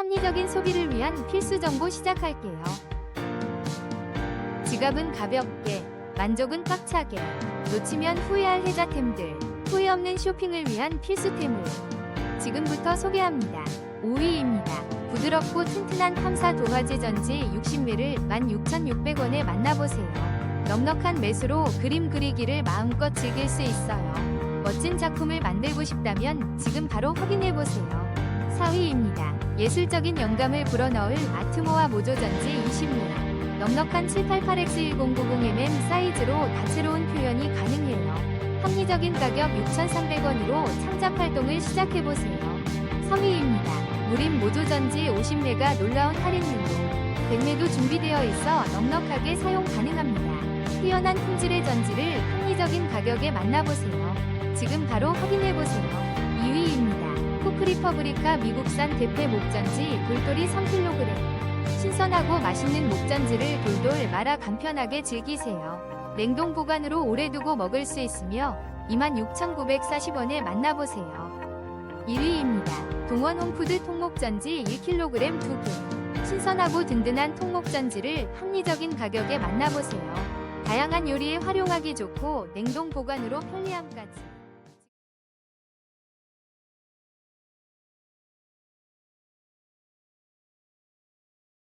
합리적인 소비를 위한 필수 정보 시작할게요. 지갑은 가볍게, 만족은 꽉차게, 놓치면 후회할 혜자템들, 후회 없는 쇼핑을 위한 필수템을 지금부터 소개합니다. 5위입니다. 부드럽고 튼튼한 탐사 도화지 전지 60매를 16,600원에 만나보세요. 넉넉한 매수로 그림 그리기를 마음껏 즐길 수 있어요. 멋진 작품을 만들고 싶다면 지금 바로 확인해보세요. 4위입니다. 예술적인 영감을 불어넣을 아트모아 모조전지 20매. 넉넉한 788X1090mm 사이즈로 다채로운 표현이 가능해요. 합리적인 가격 6,300원으로 창작 활동을 시작해보세요. 3위입니다. 무림 모조전지 50매가 놀라운 할인율로 100매도 준비되어 있어 넉넉하게 사용 가능합니다. 뛰어난 품질의 전지를 합리적인 가격에 만나보세요. 지금 바로 확인해보세요. 2위입니다. 코크리퍼브리카 미국산 대패 목전지 돌돌이 3kg. 신선하고 맛있는 목전지를 돌돌 말아 간편하게 즐기세요. 냉동 보관으로 오래 두고 먹을 수 있으며 26,940원에 만나보세요. 1위입니다. 동원 홈푸드 통목전지 1kg 2개. 신선하고 든든한 통목전지를 합리적인 가격에 만나보세요. 다양한 요리에 활용하기 좋고 냉동 보관으로 편리함까지.